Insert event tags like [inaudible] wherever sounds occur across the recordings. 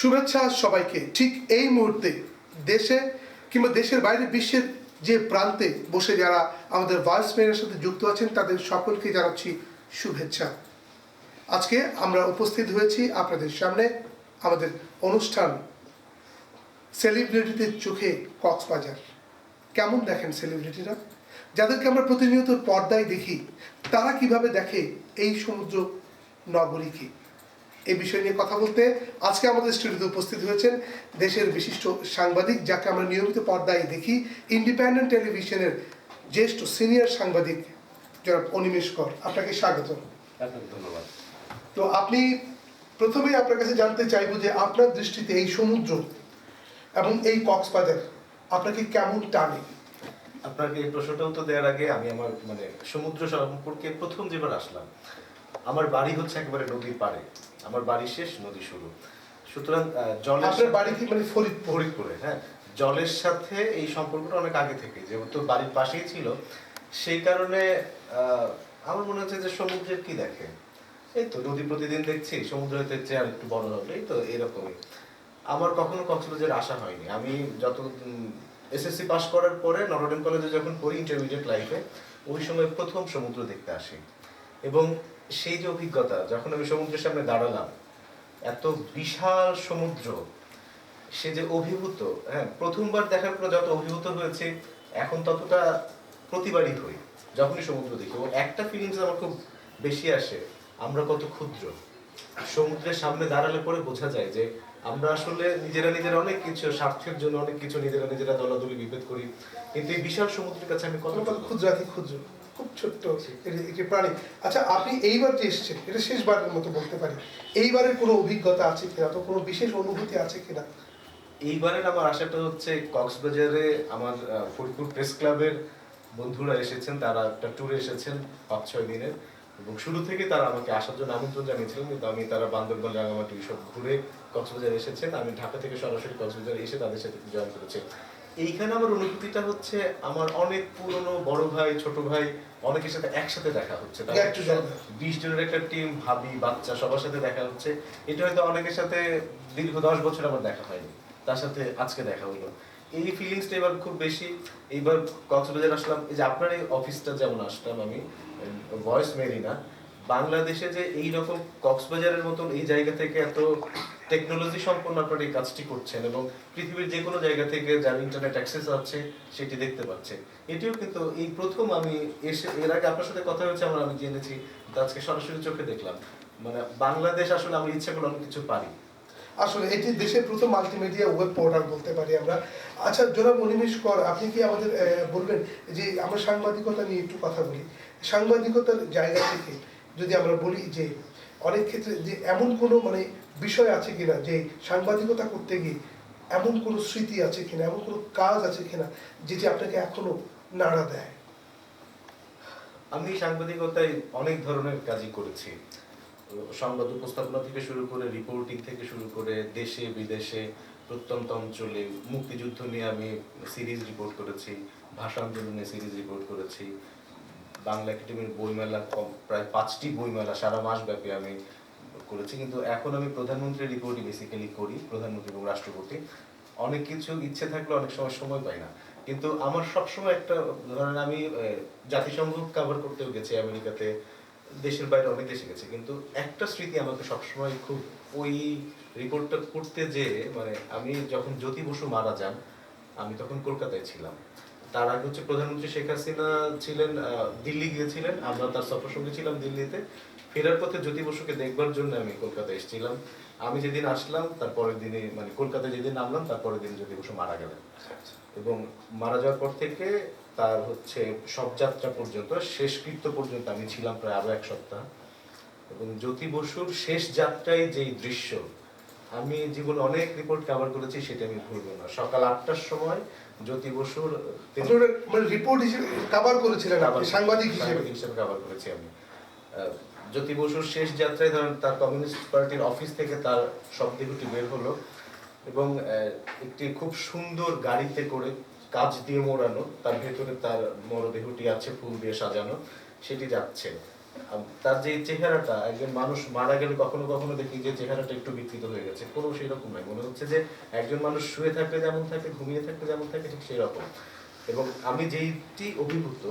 শুভেচ্ছা সবাইকে। ঠিক এই মুহূর্তে দেশে কিংবা দেশের বাইরে বিশ্বের যে প্রান্তে বসে যারা আমাদের ভয়েস মেয়ের সাথে যুক্ত আছেন, তাদের সকলকে জানাচ্ছি শুভেচ্ছা। আজকে আমরা উপস্থিত হয়েছি আপনাদের সামনে আমাদের অনুষ্ঠান সেলিব্রিটিদের চোখে কক্সবাজার। কেমন দেখেন সেলিব্রিটিরা যাদেরকে আমরা প্রতিনিয়ত পর্দায় দেখি, তারা কীভাবে দেখে এই সমুদ্র নগরীকে? এই বিষয় নিয়ে কথা বলতে আজকে আমাদের স্টুডিওতে উপস্থিত হয়েছেন দেশের বিশিষ্ট সাংবাদিক যাকে আমরা নিয়মিত পর্দায় দেখি ইন্ডিপেন্ডেন্ট টেলিভিশনের জ্যেষ্ঠ সিনিয়র সাংবাদিক জনাব অনিমেষ কর। আপনাকে স্বাগত। ধন্যবাদ। তো আপনি প্রথমেই আপনার কাছে জানতে চাইব যে আপনার দৃষ্টিতে এই সমুদ্র এবং এই কক্সবাজার আপনাকে কেমন টানে? আপনাকে এই প্রশ্নটা উত্তর দেওয়ার আগে আমি আমার মানে সমুদ্র সম্পর্কে প্রথম যেবার আসলাম আমার বাড়ি হচ্ছে একেবারে নদীর পাড়ে। আমার বাড়ি শেষ নদী শুরু। সুতরাং জলের আপনার বাড়ি কি মানে ফরিদপুর? ফরিদপুরে হ্যাঁ। জলের সাথে এই সম্পর্কটা অনেক আগে থেকে যেহেতু বাড়ির পাশেই ছিল। সেই কারণে আমার মনে হচ্ছে যে সমুদ্রের কি দেখে? এই তো নদী প্রতিদিন দেখছি সমুদ্র হতে চেয়ার একটু বড় হবে এই তো এরকমই। আমার কখনো কক্সবাজার আসা হয়নি। আমি যত এসএসসি পাস করার পরে নটরডেম কলেজে যখন পড়ি ইন্টারমিডিয়েট লাইফে ওই সময় প্রথম সমুদ্র দেখতে আসি। এবং সেই যে অভিজ্ঞতা যখন আমি সমুদ্রের সামনে দাঁড়ালাম এত বিশাল সমুদ্র সে যে অভিভূত হ্যাঁ প্রথমবার দেখার পর যত অভিভূত হয়েছে এখন ততটা প্রতিবারই হই যখনই সমুদ্র দেখি। এবং একটা ফিলিংস আমার খুব বেশি আসে আমরা কত ক্ষুদ্র। সমুদ্রের সামনে দাঁড়ালে পরে বোঝা যায় যে আমরা আসলে নিজেরা নিজেরা অনেক কিছু স্বার্থের জন্য অনেক কিছু নিজেরা নিজেরা দলাদলি বিভেদ করি কিন্তু এই বিশাল সমুদ্রের কাছে আমি কত ক্ষুদ্রাতি ক্ষুদ্র। খুব ছোট্ট একটি প্রাণী। আচ্ছা আপনি এইবার যে এসেছেন, এটা শেষবারের মতো বলতে পারি। এইবারের কোনো অভিজ্ঞতা আছে কিনা? তো কোনো বিশেষ অনুভূতি আছে কিনা? এইবারের আমার আশাটা হচ্ছে কক্সবাজারে আমার ফরিদপুর প্রেস ক্লাবের বন্ধুরা এসেছেন, তারা একটা ট্যুরে এসেছেন পাঁচ, ছয় দিনের। এবং শুরু থেকে তারা আমাকে আসার জন্য আমন্ত্রণ জানিয়েছিলেন, কিন্তু আমি তারা বান্দরবান, রাঙামাটি সব ঘুরে কক্সবাজার এসেছেন। আমি ঢাকা থেকে সরাসরি কক্সবাজার এসে তাদের সাথে জয়েন করেছি। এইখানে আমার অনুভূতিটা হচ্ছে আমার অনেক পুরনো বড় ভাই ছোট ভাই অনেকের সাথে একসাথে দেখা হচ্ছে. বিশ জনের একটা টিম ভাবি বাচ্চা সবার সাথে দেখা হচ্ছে। এটা হয়তো অনেকের সাথে দীর্ঘ দশ বছর আমার দেখা হয়নি। তার সাথে আজকে দেখা হলো। এই ফিলিংসটা এবার খুব বেশি। এইবার কক্সবাজার আসলাম। এই যে আপনার এই অফিসটা যেমন আসলাম আমি ভয়েস মেরিনা বাংলাদেশে যে এই রকম কক্সবাজারের মতন এই জায়গা থেকে এত টেকনোলজি সম্পন্ন আপনারা এই কাজটি করছেন এবং পৃথিবীর যে কোনো জায়গা থেকে যার ইন্টারনেট অ্যাক্সেস আছে, সেটি দেখতে পাচ্ছে এটিও কিন্তু এই প্রথম আমি এসে এর আগে আপনার সাথে কথা হয়েছে, আমার আমি জেনেছি আজকে সরাসরি চোখে দেখলাম। মানে বাংলাদেশ আসলে আমরা ইচ্ছে করলে অনেক কিছু পারি। আসলে এটি দেশের প্রথম মাল্টিমিডিয়া ওয়েব পোর্টাল বলতে পারি আমরা। আচ্ছা জনাব অনিমেষ কর, আপনি কি আমাদের বলবেন যে আমরা সাংবাদিকতা নিয়ে একটু কথা বলি? সাংবাদিকতার জায়গা থেকে যদি আমরা বলি যে, অনেক ক্ষেত্রে যে এমন কোনো মানে বিষয় আছে কিনা, যে সাংবাদিকতা করতে গিয়ে এমন কোনো স্মৃতি আছে কিনা, এমন কোনো কাজ আছে কিনা যেটি আপনাকে এখনও নাড়া দেয়? আমি সাংবাদিকতায় অনেক ধরনের কাজই করেছি। সংবাদ উপস্থাপনা থেকে শুরু করে রিপোর্টিং থেকে শুরু করে, দেশে, বিদেশে, প্রত্যন্ত অঞ্চলে মুক্তিযুদ্ধ নিয়ে আমি সিরিজ রিপোর্ট করেছি ভাষা আন্দোলন সিরিজ রিপোর্ট করেছি। বাংলা একাডেমির বইমেলা, প্রায় পাঁচটি বইমেলা, সারা মাস ব্যাপী আমি করেছি, কিন্তু এখন আমি প্রধানমন্ত্রীর রিপোর্টই বেসিক্যালি করি, প্রধানমন্ত্রী এবং রাষ্ট্রপতি। অনেক কিছু ইচ্ছে থাকলে অনেক সময় সময় পাই না। কিন্তু আমার সবসময় একটা, ধরেন আমি জাতিসংঘ কাভার করতেও গেছি আমেরিকাতে, দেশের বাইরে অনেক দেশে গেছে, কিন্তু একটা স্মৃতি আমাকে সবসময় খুব ওই রিপোর্টটা করতে যে মানে আমি যখন জ্যোতি বসু মারা যান, আমি তখন কলকাতায় ছিলাম। তার আগে হচ্ছে প্রধানমন্ত্রী শেখ হাসিনা ছিলেন দিল্লি গিয়েছিলেন। আমরা তার সফর সঙ্গে ছিলাম দিল্লিতে। ফেরার পথে জ্যোতি বসুকে দেখবার জন্য আমি কলকাতায় এসেছিলাম। আমি যেদিন আসলাম তারপরের দিনে মানে কলকাতায় যেদিন নামলাম তারপরের দিন জ্যোতি বসু মারা গেলেন। এবং মারা যাওয়ার পর থেকে তার হচ্ছে সব যাত্রা পর্যন্ত, শেষকৃত্য পর্যন্ত আমি ছিলাম প্রায় আরও এক সপ্তাহ। এবং জ্যোতি বসুর শেষ যাত্রায় যেই দৃশ্য, আমি জীবনে অনেক রিপোর্ট কভার করেছি, সেটা আমি ভুলবো না। সকাল আটটার সময় জ্যোতি বসুর মানে রিপোর্ট হিসেবে কাভার করেছিলেন সাংবাদিক হিসেবে। হিসেবে কভার করেছি আমি। জ্যোতি বসুর শেষ যাত্রায় ধরেন তার কমিউনিস্ট পার্টির অফিস থেকে তার সব শবদেহটি বের হলো এবং একটি খুব সুন্দর গাড়িতে করে কাজ দিয়ে মোড়ানো তার ভেতরে তার মরদেহটি আছে ফুল দিয়ে সাজানো সেটি যাচ্ছে। তার যে চেহারাটা, একজন মানুষ মারা গেলে কখনো কখনো দেখি যে চেহারাটা একটু বিকৃত হয়ে গেছে। কোনো সেরকম নয় মনে হচ্ছে যে একজন মানুষ শুয়ে থাকলে যেমন থাকে, ঘুমিয়ে থাকলে যেমন থাকে, ঠিক সেই রকম এবং আমি যেইটি অভিভূত,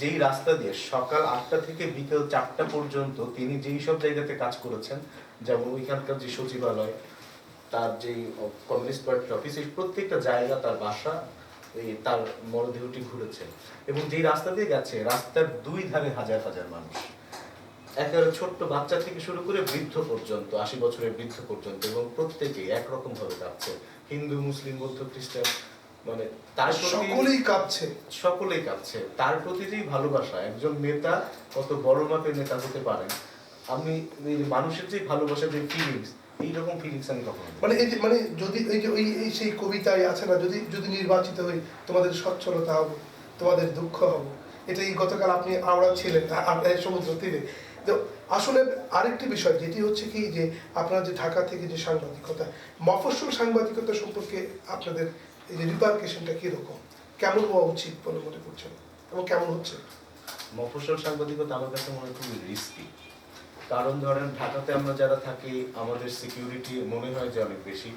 যেই রাস্তা দিয়ে সকাল আটটা থেকে বিকেল চারটা পর্যন্ত তিনি যেই সব জায়গাতে কাজ করেছেন, যেমন ওইখানকার যে সচিবালয়, তার যেই কমিউনিস্ট পার্টির অফিস, এই প্রত্যেকটা জায়গা, তার বাসা, এই তার মরদেহটি ঘুরেছে। এবং যেই রাস্তা দিয়ে গেছে, রাস্তার দুই ধারে হাজার হাজার মানুষ। একেবারে ছোট্ট বাচ্চা থেকে শুরু করে বৃদ্ধ পর্যন্ত আশি বছরের বৃদ্ধ পর্যন্ত এবং প্রত্যেকেই একরকম ভাবে কাঁপছে। হিন্দু মুসলিম বৌদ্ধ খ্রিস্টান মানে তার সকলেই কাঁপছে। সকলেই কাঁপছে। তার প্রতি যেই ভালোবাসা একজন নেতা কত বড় মাপের নেতা হতে পারেন আমি মানুষের যে ভালোবাসা যে ফিলিংস এইরকম ফিলিংস আমি কখনো মানে এই যে মানে যদি এই যে ওই এই সেই কবিতায় আছে না যদি যদি নির্বাচিত হই তোমাদের সচ্ছলতা হব তোমাদের দুঃখ হব এটাই গতকাল আপনি আওড়া ছিলেন সমুদ্র তীরে। তো আসলে আরেকটি বিষয়, যেটি হচ্ছে কি যে আপনারা যে ঢাকা থেকে যে সাংবাদিকতা, মফস্বল সাংবাদিকতা সম্পর্কে আপনাদের এই যে রিপার্কেশনটা কীরকম? কেমন হওয়া উচিত বলে মনে করছেন? এবং কেমন হচ্ছে? মফস্বল সাংবাদিকতা আমার কাছে মনে খুবই রিস্কি কারণ ধরেন, ঢাকাতে আমরা যারা থাকি, আমাদের সিকিউরিটি মনে হয় যে অনেক বেশি।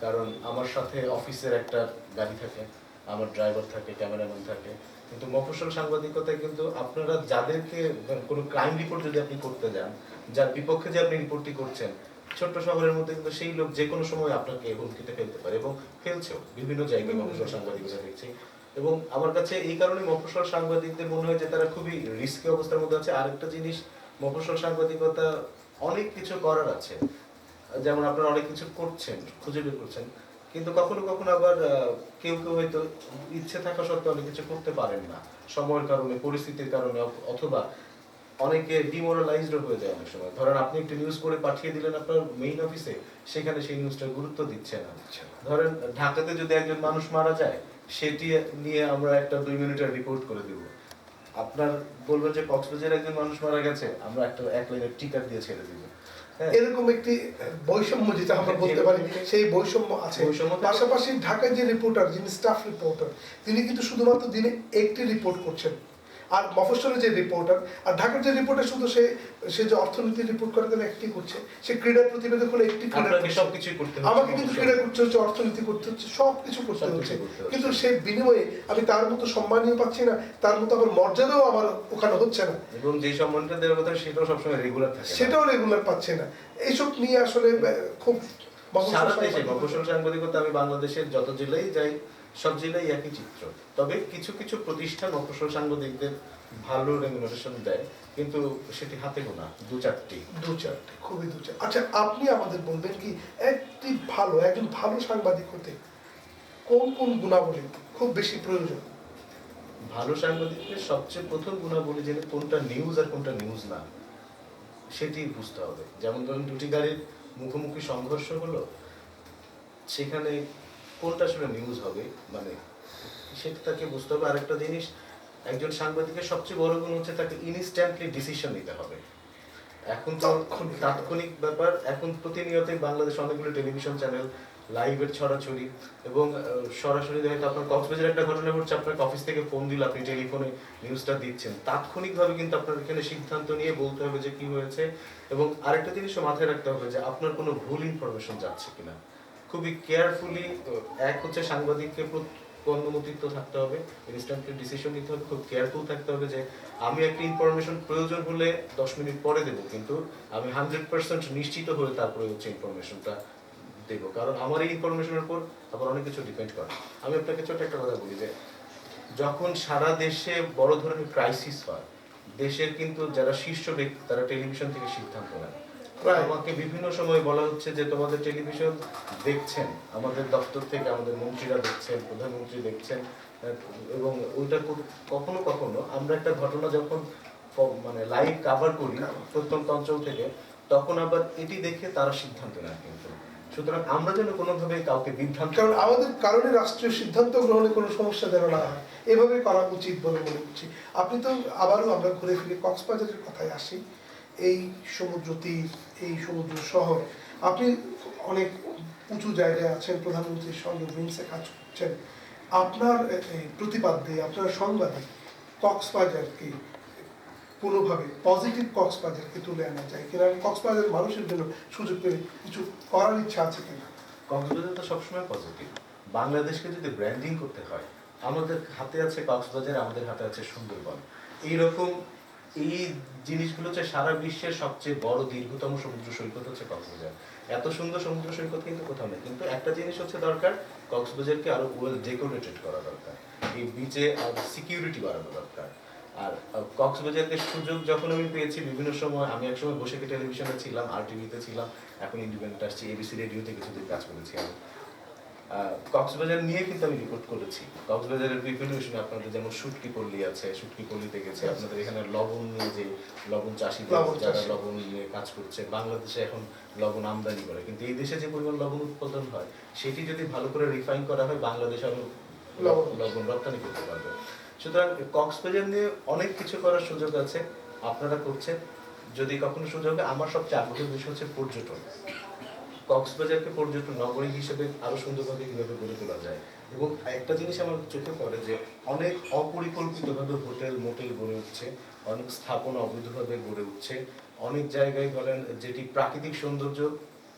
কারণ আমার সাথে অফিসের একটা গাড়ি থাকে, আমার ড্রাইভার থাকে ক্যামেরাম্যান থাকে। কিন্তু মফস্বল সাংবাদিকতায় কিন্তু আপনারা যাদেরকে কোনো ক্রাইম রিপোর্ট যদি আপনি করতে যান যার বিপক্ষে যে আপনি রিপোর্টটি করছেন ছোট্ট শহরের মধ্যে কিন্তু সেই লোক যে কোনো সময় আপনাকে হুমকিতে ফেলতে পারে এবং ফেলছেও। বিভিন্ন জায়গায় মফস্বল সাংবাদিকতা দেখছি। এবং আমার কাছে এই কারণে মফস্বল সাংবাদিকদের মনে হয় যে তারা খুবই রিস্কি অবস্থার মধ্যে আছে। আরেকটা জিনিস মফস্বল সাংবাদিকতা অনেক কিছু করার আছে। যেমন আপনারা অনেক কিছু করছেন খুঁজে বের করছেন। কিন্তু কখনো কখনো আবার কেউ কেউ হয়তো ইচ্ছে থাকা সত্ত্বেও অনেক কিছু করতে পারেন না। সময়ের কারণে পরিস্থিতির কারণে অথবা অনেকে ডিমোরালাইজড হয়ে যায় অনেক সময়। ধরেন আপনি একটা নিউজ করে পাঠিয়ে দিলেন আপনার মেইন অফিসে সেখানে সেই নিউজটা গুরুত্ব দিচ্ছে না। ধরেন ঢাকাতে যদি একজন মানুষ মারা যায় সেটি নিয়ে আমরা একটা দুই মিনিটের রিপোর্ট করে দিব। আপনার বলবেন যে কক্সবাজারে একজন মানুষ মারা গেছে আমরা একটা এক লাইনের টিকার দিয়ে ছেড়ে দিব। এরকম একটি বৈষম্য যেটা আমরা বলতে পারি সেই বৈষম্য আছে। পাশাপাশি ঢাকায় যে রিপোর্টার যিনি স্টাফ রিপোর্টার তিনি কিন্তু শুধুমাত্র দিনে একটি রিপোর্ট করছেন। আর মফস্বলের যে রিপোর্টার আর ঢাকার যে রিপোর্টার শুধু সে সে যে অর্থনীতির রিপোর্ট করে তাহলে একটি করছে। সে ক্রীড়া প্রতিবেদক হলে একটি সবকিছুই করতে আমাকে কিন্তু ক্রীড়া করতে হচ্ছে অর্থনীতি করতে হচ্ছে সব কিছু করতে সবকিছু হচ্ছে। করতে হচ্ছে। কিন্তু সে বিনিময়ে আমি তার মতো সম্মানীয় পাচ্ছি না তার মতো আবার মর্যাদাও আমার ওখানে হচ্ছে না। এবং যে সম্মানটা দেওয়ার কথা সেটাও সবসময় রেগুলার থাকে সেটাও রেগুলার পাচ্ছে না। এইসব নিয়ে আসলে খুব সারা দেশে সাংবাদিকতা আমি বাংলাদেশের যত জেলায় যাই সব জেলায় একই চিত্র। তবে কিছু কিছু প্রতিষ্ঠান মফস্বল সাংবাদিকদের ভালো রেমুনারেশন দেয় কিন্তু সেটি হাতে গোনা দু চারটি। দু চারটে খুবই দু চারটে। আচ্ছা আপনি আমাদের বলবেন কি একটি ভালো একজন ভালো সাংবাদিক হতে কোন কোন গুণাবলী খুব বেশি প্রয়োজন? ভালো সাংবাদিকের সবচেয়ে প্রথম গুণাবলী জেনে কোনটা নিউজ আর কোনটা নিউজ না সেটি বুঝতে হবে। যেমন ধরুন দুটি গাড়ির মুখোমুখি সংঘর্ষ হলো সেখানে কোনটা আসলে নিউজ হবে? মানে সেটা তাকে বুঝতে হবে। আরেকটা জিনিস একজন সাংবাদিকের সবচেয়ে বড় গুণ হচ্ছে তাকে ইনস্ট্যান্টলি ডিসিশন নিতে হবে। এখন তো তাৎক্ষণিক। তাৎক্ষণিক ব্যাপার। এখন প্রতিনিয়তই বাংলাদেশ অনেকগুলো টেলিভিশন চ্যানেল লাইভের ছড়াছড়ি এবং সরাসরি হয়তো আপনার কক্সবাজার একটা ঘটনা ঘটছে, আপনাকে অফিস থেকে ফোন দিল, আপনি টেলিফোনে নিউজটা দিচ্ছেন। তাৎক্ষণিকভাবে কিন্তু আপনার এখানে সিদ্ধান্ত নিয়ে বলতে হবে যে কি হয়েছে এবং আরেকটা জিনিসও মাথায় রাখতে হবে যে আপনার কোনো ভুল ইনফরমেশন যাচ্ছে কিনা। খুবই কেয়ারফুলি এক হচ্ছে সাংবাদিককে প্র- থাকতে হবে ইনস্ট্যান্টলি ডিসিশন নিতে হবে, খুব কেয়ারফুল থাকতে হবে যে আমি একটা ইনফরমেশন প্রয়োজন হলে দশ মিনিট পরে দেবো, কিন্তু আমি হান্ড্রেড পার্সেন্ট নিশ্চিত হয়ে তারপরে হচ্ছে ইনফরমেশনটা দেবো কারণ আমার এই ইনফরমেশনের উপর আবার অনেক কিছু ডিপেন্ড করে। আমি আপনাকে ছোট একটা কথা বলি যে যখন সারা দেশে বড় ধরনের ক্রাইসিস হয় দেশের কিন্তু যারা শীর্ষ ব্যক্তি তারা টেলিভিশন থেকে সিদ্ধান্ত Right. আমাকে বিভিন্ন সময় বলা হচ্ছে যে তোমাদের টেলিভিশন দেখছেন আমাদের দপ্তর থেকে আমাদের মন্ত্রীরা দেখছেন প্রধানমন্ত্রী দেখছেন এবং ওইটা কখনো কখনো আমরা একটা ঘটনা যখন মানে লাইভ কাভার করি প্রত্যন্ত অঞ্চল থেকে তখন আবার এটি দেখে তারা সিদ্ধান্ত নেয় কিন্তু। সুতরাং আমরা যেন কোনোভাবে কাউকে বিভ্রান্ত কারণ আমাদের কারণে রাষ্ট্রীয় সিদ্ধান্ত গ্রহণে কোনো সমস্যা যেন না হয়। এভাবে করা উচিত বলে মনে করছি। আপনি তো আবারও আমরা ঘুরে ফিরে কক্সবাজারের কথায় আসি। এই সমুদ্র তীর, এই সমুদ্র শহর, আপনি অনেক উঁচু জায়গায় আছেন, প্রধানমন্ত্রীর সঙ্গে উইংসে কাজ করছেন। আপনার প্রতিপাদ্যে আপনার সংবাদে কক্সবাজারকে কোনোভাবে পজিটিভ কক্সবাজারকে তুলে আনা যায় কিনা কক্সবাজার মানুষের জন্য সুযোগ পেলে কিছু করার ইচ্ছা আছে কিনা? কক্সবাজার তো সবসময় পজিটিভ বাংলাদেশকে যদি ব্র্যান্ডিং করতে হয়, আমাদের হাতে আছে কক্সবাজার, আমাদের হাতে আছে সুন্দরবন। এইরকম এই জিনিসগুলো হচ্ছে সারা বিশ্বের সবচেয়ে বড় দীর্ঘতম সমুদ্র সৈকত হচ্ছে কক্সবাজার। এত সুন্দর সমুদ্র সৈকত কিন্তু কোথাও নেই। কিন্তু একটা জিনিস হচ্ছে দরকার, কক্সবাজারকে আরও ওয়েল ডেকোরেটেড করা দরকার। এই বিচে সিকিউরিটি বাড়ানো দরকার। আর কক্সবাজারকে সুযোগ যখন আমি পেয়েছি বিভিন্ন সময় আমি একসময় বসে টেলিভিশনে ছিলাম আর টিভিতে ছিলাম এখন ইন্ডিপেন্ডেন্ট আসছি এবিসি রেডিওতে কিছুদিন কাজ করেছি আমি। কক্সবাজার নিয়ে কিন্তু আমি রিপোর্ট করেছি। কক্সবাজারের বিভিন্ন বিষয় আপনাদের যেমন শুটকি পল্লী আছে শুটকি পল্লীতে গেছে আপনাদের এখানে লবণ নিয়ে যে লবণ চাষি যারা লবণ নিয়ে কাজ করছে বাংলাদেশে এখন লবণ আমদানি করে। কিন্তু এই দেশে যে পরিমাণ লবণ উৎপাদন হয় সেটি যদি ভালো করে রিফাইন করা হয় বাংলাদেশ আরও লবণ। লবণ রপ্তানি করতে পারবে। সুতরাং কক্সবাজার নিয়ে অনেক কিছু করার সুযোগ আছে, আপনারা করছেন। যদি কখনো সুযোগ আমার সবচেয়ে আগ্রহের বিষয় হচ্ছে পর্যটন। কক্সবাজারকে পর্যটন নগরী হিসেবে আরও সুন্দরভাবে কীভাবে গড়ে তোলা যায়। এবং একটা জিনিস আমার চোখে পড়ে যে, অনেক অপরিকল্পিতভাবে হোটেল, মোটেল গড়ে উঠছে, অনেক স্থাপনা অবৈধভাবে গড়ে উঠছে। অনেক জায়গায় বলেন, যেটি প্রাকৃতিক সৌন্দর্য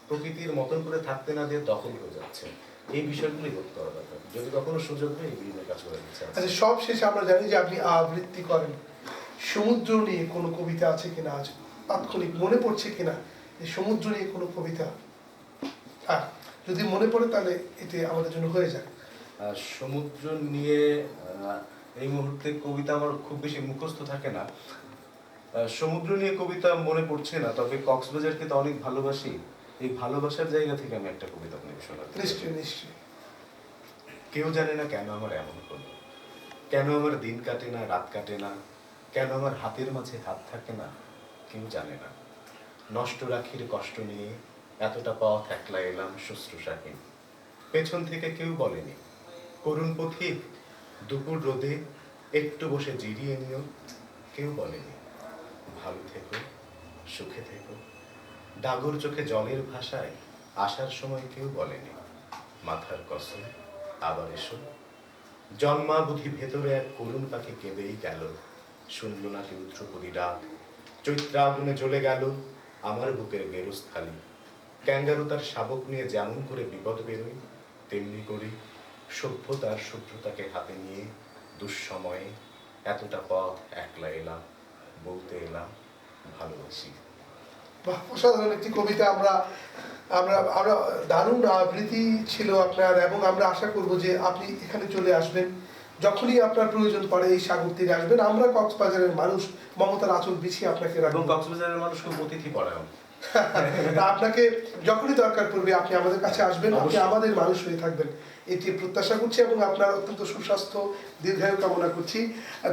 প্রকৃতির মতন করে থাকতে না দিয়ে দখল হয়ে যাচ্ছে। এই বিষয়গুলি রোধ করা দরকার যদি কখনো সুযোগ এই বিভিন্ন কাজ করে আচ্ছা সব শেষে আমরা জানি যে আপনি আবৃত্তি করেন। সমুদ্র নিয়ে কোনো কবিতা আছে কিনা? আজ তাৎক্ষণিক মনে পড়ছে কিনা? যে সমুদ্র নিয়ে কোনো কবিতা? আর যদি মনে পড়ে তাহলে এতে আমাদের জন্য হয়ে যায়। আহ, সমুদ্র নিয়ে এই মুহূর্তে কবিতা আমার খুব বেশি মুখস্থ থাকে না। সমুদ্র নিয়ে কবিতা মনে পড়ছে না তবে কক্সবাজারকে তো অনেক ভালোবাসি। এই ভালোবাসার জায়গা থেকে আমি একটা কবিতা আপনাকে শোনাতে নিশ্চয়ই নিশ্চয়ই। কেউ জানে না কেন আমার এমন হলো কেন আমার দিন কাটে না রাত কাটে না? কেন আমার হাতের মাঝে হাত থাকে না? কেউ জানে না। নষ্ট রাখির কষ্ট নিয়ে এতটা পথ একলা এলাম শুশ্রূষাহীন পেছন থেকে কেউ বলেনি করুণ পথিক দুপুর রোদে একটু বসে জিরিয়ে নিও। কেউ বলেনি ভালো থেকো সুখে থেকো। ডাগর চোখে জলের ভাষায় আসার সময় কেউ বলেনি, মাথার কসম, আবার এসো। জন্মাবধি ভেতরে এক করুণ পাখি কেঁদেই গেল শুনল না কেউ ডাক। চৈত্রাগুনে জ্বলে গেল, আমার বুকের বেরুস্থালি। ক্যাঙ্গারু তার শাবক নিয়ে যেমন করে বিপদ বেরোয়, তেমনি করি সভ্যতার শুভ্রতাকে হাতে নিয়ে দুঃসময়ে এতটা পথ একলা এলাম, বলতে এলাম ভালোবাসি। বাহ, অসাধারণ একটি কবিতা আমরা আমরা আমরা দারুণ আবৃত্তি ছিল আপনার এবং আমরা আশা করব যে আপনি এখানে চলে আসবেন। যখনই আপনার প্রয়োজন পড়ে এই সাগর তীরে আসবেন। আমরা কক্সবাজারের মানুষ মমতার আঁচল বিছিয়ে আপনাকে রাখব। কক্সবাজারের মানুষ খুব অতিথি [laughs] তা আপনাকে যখনই দরকার পড়বে আপনি আমাদের কাছে আসবেন আপনি আমাদের মানুষ হয়ে থাকবেন। এটি প্রত্যাশা করছি এবং আপনার অত্যন্ত সুস্বাস্থ্য দীর্ঘায়ু কামনা করছি।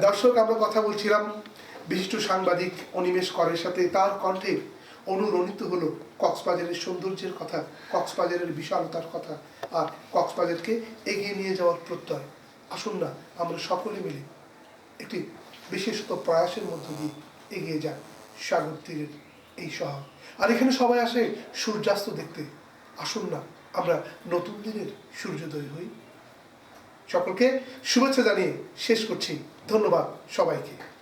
দর্শক আমরা কথা বলছিলাম বিশিষ্ট সাংবাদিক অনিমেষ করের সাথে তার কণ্ঠে অনুরণিত হলো কক্সবাজারের সৌন্দর্যের কথা, কক্সবাজারের বিশালতার কথা আর কক্সবাজারকে এগিয়ে নিয়ে যাওয়ার প্রত্যয়। আসুন না, আমরা সকলে মিলে একটি বিশেষত প্রয়াসের মধ্য দিয়ে এগিয়ে যান সাগর তীরের এই শহর আর এখানে সবাই আসে সূর্যাস্ত দেখতে। আসুন না, আমরা নতুন দিনের সূর্যোদয় হই। সকলকে শুভেচ্ছা জানিয়ে শেষ করছি। ধন্যবাদ সবাইকে।